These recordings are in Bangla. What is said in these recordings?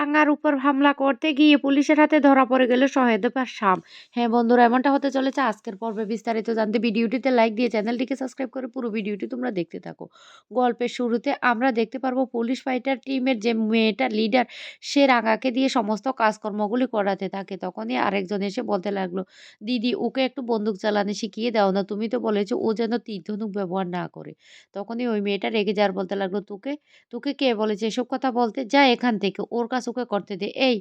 রাঙার উপর হামলা করতে গিয়ে পুলিশের হাতে ধরা পড়ে গেল আর শাম। হ্যাঁ বন্ধুরা, এমনটা হতে চলেছে। আজকের পর্বে বিস্তারিত জানতে ভিডিওটিতে লাইক দিয়ে চ্যানেলটিকে সাবস্ক্রাইব করে পুরো ভিডিওটি তোমরা দেখতে থাকো। গল্পের শুরুতে আমরা দেখতে পারব পুলিশ ফাইটার টিমের যে মেয়েটা লিডার সে রাঙাকে দিয়ে সমস্ত কাজকর্মগুলি করাতে থাকে। তখনই আরেকজন এসে বলতে লাগল, দিদি, ওকে একটু বন্দুক চালানো শিখিয়ে দাও না, তুমি তো বলেছ ও যেন তীর ধনুক ব্যবহার না করে। তখনই ওই মেয়েটা রেগে যাওয়ার বলতে লাগল, তোকে তোকে কে বলেছে? এসব কথা বলতে যা এখান থেকে, ওর কাজ ওকে করতে দে, এই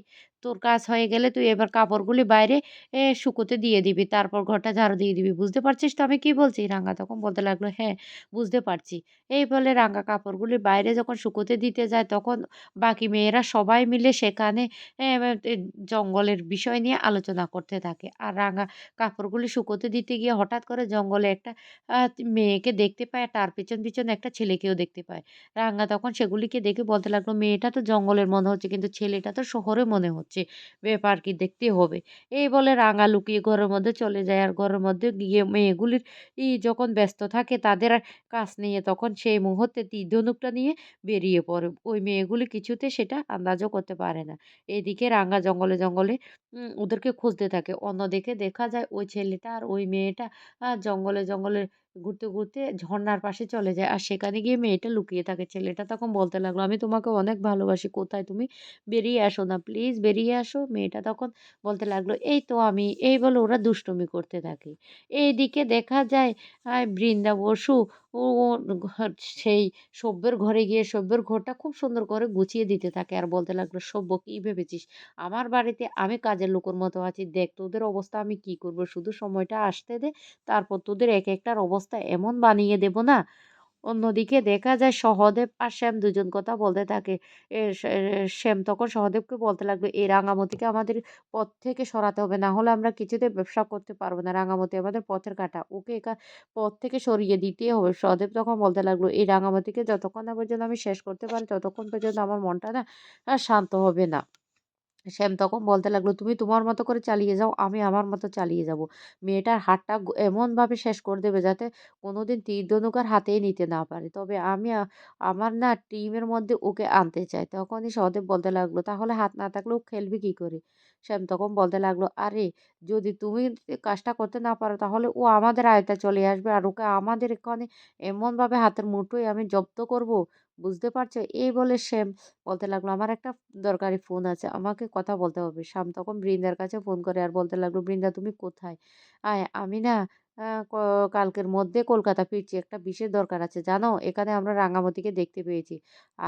তোর কাজ হয়ে গেলে তুই এবার কাপড়গুলি বাইরে শুকোতে দিয়ে দিবি, তারপর ঘরটা ঝাড়ু দিয়ে দিবি। বুঝতে পারছিস তো আমি কি বলছি? রাঙা তখন বলতে লাগল হ্যাঁ বুঝতে পারছি। এই বলে রাঙা কাপড়গুলি বাইরে যখন শুকোতে দিতে যায়, তখন বাকি মেয়েরা সবাই মিলে সেখানে জঙ্গলের বিষয় নিয়ে আলোচনা করতে থাকে। আর রাঙা কাপড়গুলি শুকোতে দিতে গিয়ে হঠাৎ করে জঙ্গলে একটা মেয়েকে দেখতে পায় তার পিছন পিছন একটা ছেলেকেও দেখতে পায়। রাঙা তখন সেগুলিকে দেখে বলতে লাগল, মেয়েটা তো জঙ্গলের মনে হচ্ছে, কিন্তু ছেলেটা তো শহরে মনে হচ্ছে, ব্যাপার কি দেখতে হবে। এই বলে রাঙা লুকিয়ে ঘরের মধ্যে চলে যায় আর ঘরের মধ্যে গিয়ে মেয়েগুলির ই যখন ব্যস্ত থাকে তাদের কাজ নিয়ে তখন সেই মুহূর্তে তীর ধনুকটা নিয়ে বেরিয়ে পড়ে। ওই মেয়েগুলি কিছুতে সেটা আন্দাজও করতে পারে না। এদিকে রাঙা জঙ্গলে জঙ্গলে ওদেরকে খুঁজতে থাকে। অন্যদিকে দেখা যায় ওই ছেলেটা আর ওই মেয়েটা জঙ্গলে জঙ্গলে ঘুরতে, ঘুরতে ঝর্ণার পাশে চলে যায়। আর সেখানে গিয়ে মেয়েটা লুকিয়ে থাকে। ছেলেটা তখন বলতে লাগল, "আমি তোমাকে অনেক ভালোবাসি। কোথায় তুমি? বেরিয়ে আসো না প্লিজ বেরিয়ে আসো।" মেয়েটা তখন বলতে লাগল, "এই তো আমি।" এই বলে ওরা দুষ্টুমি করতে থাকে। এইদিকে দেখা যায় বৃন্দা বসু ও সেই সভ্যের ঘরে গিয়ে সভ্যের ঘরটা খুব সুন্দর করে গুছিয়ে দিতে থাকে। আর বলতে লাগল, সভ্য কি ভেবেছিস? আমার বাড়িতে আমি কাজের লোকের মতো আছি। দেখ তোদের অবস্থা আমি কি করব? শুধু সময়টা আসতে দে। তারপর তোদের এক একটার অবস্থা এমন বানিয়ে দেব না। অন্যদিকে দেখা যায় সহদেব আর শ্যাম দুজন কথা বলতে থাকে। শ্যাম তখন সহদেবকে বলতে লাগবে, এই রাঙামতিকে আমাদের পথ থেকে সরাতে হবে, না হলে আমরা কিছুতে ব্যবসা করতে পারব না। রাঙামতি আমাদের পথের কাটা, ওকে একা পথ থেকে সরিয়ে দিতেই হবে। সহদেব তখন বলতে লাগল, এই রাঙামতিকে যতক্ষণ না পর্যন্ত আমি শেষ করতে পারি, ততক্ষণ পর্যন্ত আমার মনটা না শান্ত হবে না। শ্যাম তখন বলতে লাগল, "তুমি তোমার মতো করে চালিয়ে যাও, আমি আমার মতো চালিয়ে যাব। মেয়েটার হাতটা এমনভাবে শেষ করে দেবে যাতে কোনোদিন তীর-ধনুক আর হাতেই নিতে না পারে। তবে আমি আমার না টিমের মধ্যে ওকে আনতে চাই।" তখনই সহদেব বলতে লাগল, "তাহলে হাত না থাকলে ও খেলবে কী করে?" শ্যাম তখন বলতে লাগল, "আরে যদি তুমি কাজটা করতে না পারো তাহলে ও আমাদের আয়ত্তে চলে আসবে আর ওকে আমাদের এখানে এমনভাবে হাতের মুঠোয় আমি জব্দ করব বুঝতে পারছ?" এই বলে শ্যাম বলতে লাগল, "আমার একটা দরকারি ফোন আছে। আমাকে কথা বলতে হবে।" শ্যাম তখন বৃন্দার কাছে ফোন করে আর বলতে লাগল, "বৃন্দা তুমি কোথায়? আয় আমি না কালকের মধ্যে কলকাতা ফিরছি। একটা বিশেষ দরকার আছে জানো? এখানে আমরা রাঙামতিকে দেখতে পেয়েছি।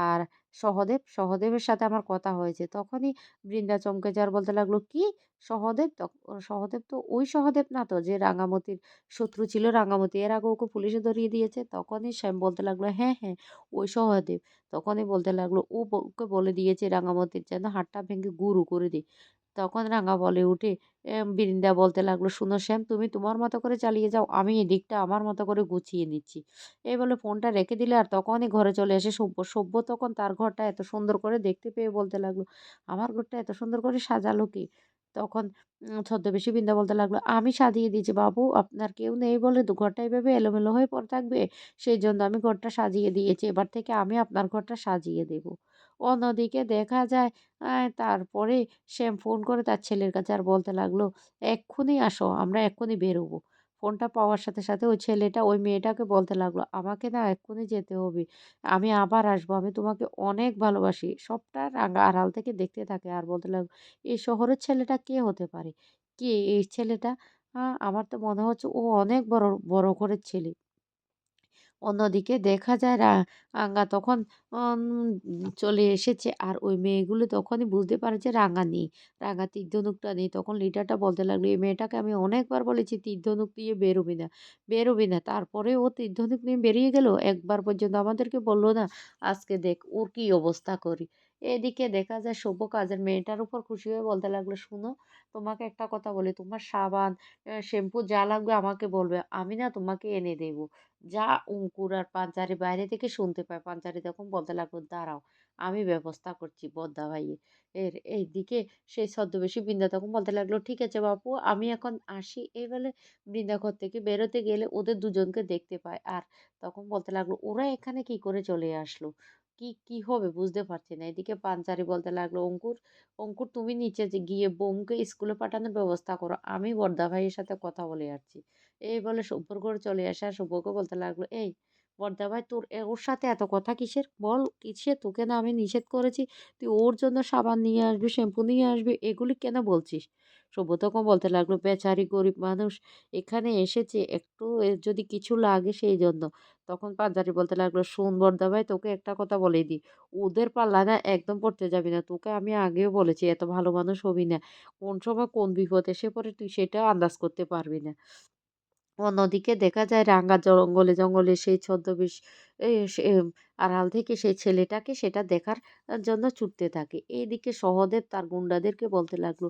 আর সহদেব, সহদেবের সাথে আমার কথা হয়েছে।" তখনই বৃন্দা চমকে যাওয়ার বলতে লাগল, "কি? সহদেব? সহদেব তো ওই সহদেব না তো যে রাঙামতির শত্রু ছিল রাঙামতি। এর আগে ওকে পুলিশে ধরিয়ে দিয়েছে?" তখনই শ্যাম বলতে লাগল, "হ্যাঁ, হ্যাঁ, ওই সহদেব।" তখনই বলতে লাগল, "ও ওকে বলে দিয়েছে রাঙামাটির যেন হাতটা ভেঙে গুঁড়ো করে দেয়।" তখন রাঙা বলে উঠে বৃন্দা বলতে লাগল, শুনো শ্যাম তুমি তোমার মতো করে চালিয়ে যাও। আমি এদিকটা আমার মতো করে গুছিয়ে নিচ্ছি।" এই বলে ফোনটা রেখে দিলে আর তখনই ঘরে চলে আসে সভ্য সভ্য তখন তার ঘরটা এত সুন্দর করে দেখতে পেয়ে বলতে লাগল, "আমার ঘরটা এত সুন্দর করে সাজালো কে?" তখন ছদ্মবেশী বৃন্দা বলতে লাগল, "আমি সাজিয়ে দিয়েছি বাবু। আপনার কেউ নেই বলে ঘরটা এভাবে এলোমেলো হয়ে পড়ে থাকবে। সেই জন্য আমি ঘরটা সাজিয়ে দিয়েছি। এবার থেকে আমি আপনার ঘরটা সাজিয়ে দেব।" অন্যদিকে দেখা যায় তারপরে সে ফোন করে তার ছেলের কাছে আর বলতে লাগল, "এক্ষুনি আসো, আমরা এক্ষুনি বেরোবো।" ফোনটা পাওয়ার সাথে, সাথে ওই ছেলেটা ওই মেয়েটাকে বলতে লাগল, "আমাকে না এক্ষুনি যেতে হবে। আমি আবার আসব। আমি তোমাকে অনেক ভালোবাসি।" সবটা রাঙা আড়াল থেকে দেখতে থাকে আর বলতে লাগল, "এই শহরের ছেলেটা কে হতে পারে? কে এই ছেলেটা? আমার তো মনে হচ্ছে ও অনেক বড়, বড় ঘরের ছেলে।" অন্যদিকে দেখা যায় রা রাঙা তখন চলে এসেছে আর ওই মেয়েগুলো তখনই বুঝতে পারে যে রাঙা নেই। রাঙা তীর ধনুকটা নেই। তখন লিডারটা বলতে লাগল, "এই মেয়েটাকে আমি অনেকবার বলেছি তীর ধনুক নিয়ে বেরোবি না, বেরোবি না। তারপরে ও তীর ধনুক নিয়ে বেরিয়ে গেল। একবার পর্যন্ত আমাদেরকে বলল না। আজকে দেখ ওর কী অবস্থা করি।" এদিকে দেখা যায় সভ্য কাজের মেয়েটার উপর খুশি হয়ে বলতে লাগল, "শোনো তোমাকে একটা কথা বলি, তোমার সাবান, শ্যাম্পু যা লাগবে আমাকে বলবে। আমি না তোমাকে এনে দেব।" যা অঙ্কুর আর পাঞ্চারি বাইরে থেকে শুনতে পায় পাঞ্চারি তখন বলতে লাগল দাঁড়াও আমি ব্যবস্থা করছি বদ্দা ভাইয়ের এর এইদিকে সেই ছদ্মবেশী বৃন্দা তখন বলতে লাগল ঠিক আছে বাপু আমি এখন আসি এই বলে বৃন্দা ঘর থেকে বেরোতে গেলে ওদের দুজনকে দেখতে পায় আর তখন বলতে লাগল ওরা এখানে কি করে চলে আসলো কি, কি হবে বুঝতে পারছি না। এদিকে পাঞ্চারি বলতে লাগল, "অঙ্কুর, অঙ্কুর তুমি নিচে গিয়ে বোমকে স্কুলে পাঠানোর ব্যবস্থা করো। আমি বড়দা ভাইয়ের সাথে কথা বলে আসছি।" এই বলে শুভ্র ঘরে চলে আসে শুভ্রকে বলতে লাগল, "এই বর্দা ভাই তোর ওর সাথে এত কথা কিসের? বল কিসের? তোকে না আমি নিষেধ করেছি? তুই ওর জন্য সাবান নিয়ে আসবি, শ্যাম্পু নিয়ে আসবি, এগুলি কেন বলছিস?" শুভ্র তখন বলতে লাগল, "বেচারি গরিব মানুষ এখানে এসেছে একটু যদি কিছু লাগে সেই জন্য।" তখন পাঞ্জারি বলতে লাগল, "শোন বর্দা ভাই তোকে একটা কথা বলে দিই, ওদের পাল্লা না একদম পড়তে যাবি না। তোকে আমি আগেও বলেছি এত ভালো মানুষ হবি না। কোন সময় কোন বিপদ এসে পড়ে তুই সেটা আন্দাজ করতে পারবি না।" অন্যদিকে দেখা যায় রাঙা জঙ্গলে, জঙ্গলে সেই ছদ্মবেশ আড়াল থেকে সেই ছেলেটাকে সেটা দেখার জন্য ছুটতে থাকে। এইদিকে সহদেব তার গুন্ডাদেরকে বলতে লাগল,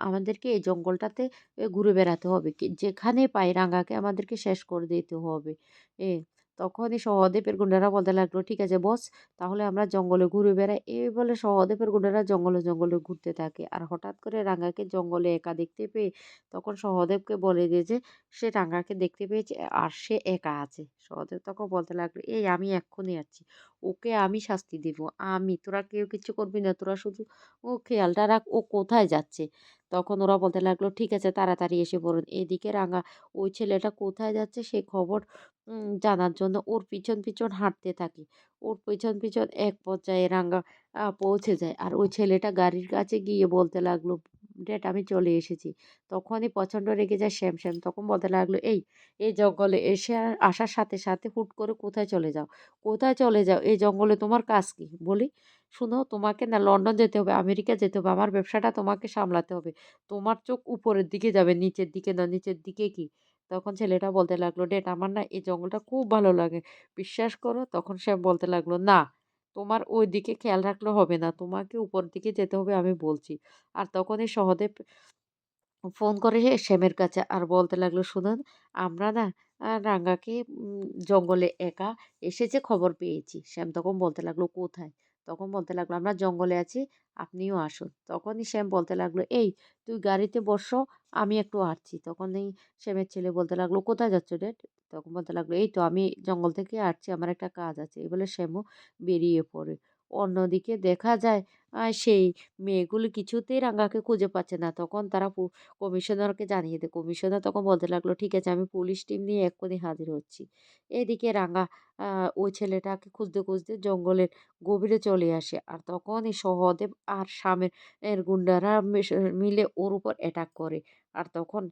"আমাদেরকে এই জঙ্গলটাতে ঘুরে বেড়াতে হবে। যেখানে পাই রাঙাকে আমাদেরকে শেষ করে দিতে হবে।" এ তখনই সহদেবের গুন্ডারা বলতে লাগল, "ঠিক আছে বস, তাহলে আমরা জঙ্গলে ঘুরে বেড়াই।" এই বলে সহদেবের গুন্ডারা জঙ্গলে, জঙ্গলে ঘুরতে থাকে। আর হঠাৎ করে রাঙাকে জঙ্গলে একা দেখতে পেয়ে তখন সহদেবকে বলে দিয়ে যে সে রাঙাকে দেখতে পেয়েছে আর সে একা আছে। সহদেব তখন বলতে লাগল, "এই আমি এক্ষুনি আছি ওকে আমি শাস্তি দিব। আমি। তোরা কেউ কিচ্ছু করবি না। তোরা শুধু ও খেয়ালটা রাখ ও কোথায় যাচ্ছে।" তখন ওরা বলতে লাগল, "ঠিক আছে তাড়াতাড়ি এসে পড়ুন।" এদিকে রাঙা ওই ছেলেটা কোথায় যাচ্ছে সে খবর জানার জন্য ওর পিছন, পিছন হাঁটতে থাকে। ওর পিছন, পিছন এক পর্যায়ে রাঙা পৌঁছে যায়। আর ওই ছেলেটা গাড়ির কাছে গিয়ে বলতে লাগল, "ড্যাড আমি চলে এসেছি।" তখনই প্রচণ্ড রেগে যায় শ্যাম। শ্যাম তখন বলতে লাগল, "এই, এই জঙ্গলে এসে আসার সাথে, সাথে হুট করে কোথায় চলে যাও? কোথায় চলে যাও? এই জঙ্গলে তোমার কাজ কি বলি? শোনো তোমাকে না লন্ডন যেতে হবে, আমেরিকা যেতে হবে। আমার ব্যবসাটা তোমাকে সামলাতে হবে। তোমার চোখ উপরের দিকে যাবে, নিচের দিকে না। নিচের দিকে কি?" তখন ছেলেটা বলতে লাগল, ডেট আমার না এই জঙ্গলটা খুব ভালো লাগে। বিশ্বাস করো।" তখন সে বলতে লাগল, "না, তোমার ওই দিকে খেয়াল রাখলে হবে না। তোমাকে উপর দিকে যেতে হবে আমি বলছি।" আর তখনই সহদেব ফোন করে শ্যামের কাছে আর বলতে লাগল, "শুনুন, আমরা না রাঙ্গাকে জঙ্গলে একা এসেছে খবর পেয়েছি।" শ্যাম তখন বলতে লাগল, "কোথায়?" তখন বলতে লাগল, "আমরা জঙ্গলে আছি, আপনিও আসুন।" তখনই শ্যাম বলতে লাগল, "এই তুই গাড়িতে বসো, আমি একটু আসছি তখনই শ্যামের ছেলে বলতে লাগল, "কোথায় যাচ্ছ রে তখন বলতে লাগল, "এই তো আমি জঙ্গল থেকে আসছি আমার একটা কাজ আছে।" এই বলে শ্যামও বেরিয়ে পড়ে। অন্যদিকে দেখা যায় সেই মেয়েগুলো কিছুতেই রাঙাকে খুঁজে পাচ্ছে না। তখন তারা কমিশনারকে জানিয়ে দেয়। কমিশনার তখন বলতে লাগল, "ঠিক আছে আমি পুলিশ টিম নিয়ে এক্ষুনি হাজির হচ্ছি।" এদিকে রাঙা আ ওই ছেলেটাকে খুঁজতে, খুঁজতে জঙ্গলের গভীরে চলে আসে। আর তখনই সহদেব আর এর গুন্ডারা মিলে ওর উপর অ্যাটাক করে। আর তখন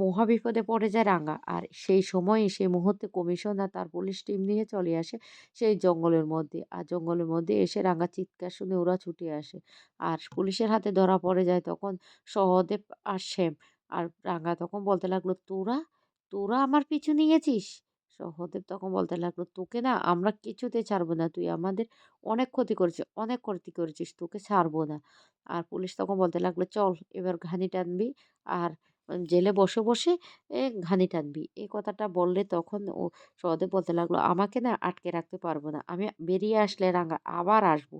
মহাবিপদে পড়ে যায় রাঙা। আর সেই সময়ে সেই মুহূর্তে কমিশনার তার পুলিশ টিম নিয়ে চলে আসে সেই জঙ্গলের মধ্যে। আর জঙ্গলের মধ্যে এসে রাঙা চিৎকার শুনে ওরা ছুটে আসে। আর পুলিশের হাতে ধরা পড়ে যায় তখন সহদেব আর শ্যাম। আর রাঙা তখন বলতে লাগল, "তোরা? তোরা আমার পিছু নিয়েছিস?" সহদেব তখন বলতে লাগল, "তোকে না আমরা কিছুতে ছাড়বো না। তুই আমাদের অনেক ক্ষতি করেছিস, অনেক ক্ষতি করেছিস। তোকে ছাড়বো না।" আর পুলিশ তখন বলতে লাগল, "চল এবার ঘানি টানবি আর জেলে বসে, বসে এ ঘানি টানবি।" এই কথাটা বললে তখন ও সহদেব বলতে লাগল, "আমাকে না আটকে রাখতে পারব না। আমি বেরিয়ে আসলে রাঙ্গা আবার আসব,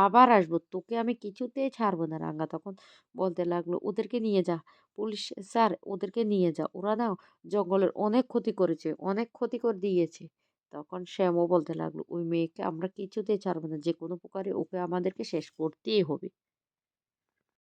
আবার আসব। তোকে আমি কিছুতেই ছাড়বো না।" রাঙ্গা তখন বলতে লাগল, "ওদেরকে নিয়ে যা। পুলিশ স্যার ওদেরকে নিয়ে যা। ওরা না জঙ্গলের অনেক ক্ষতি করেছে, অনেক ক্ষতি করে দিয়েছে।" তখন শ্যামও বলতে লাগল, "ওই মেয়েকে আমরা কিছুতেই ছাড়বো না। যে কোনো প্রকারে ওকে আমাদেরকে শেষ করতেই হবে।"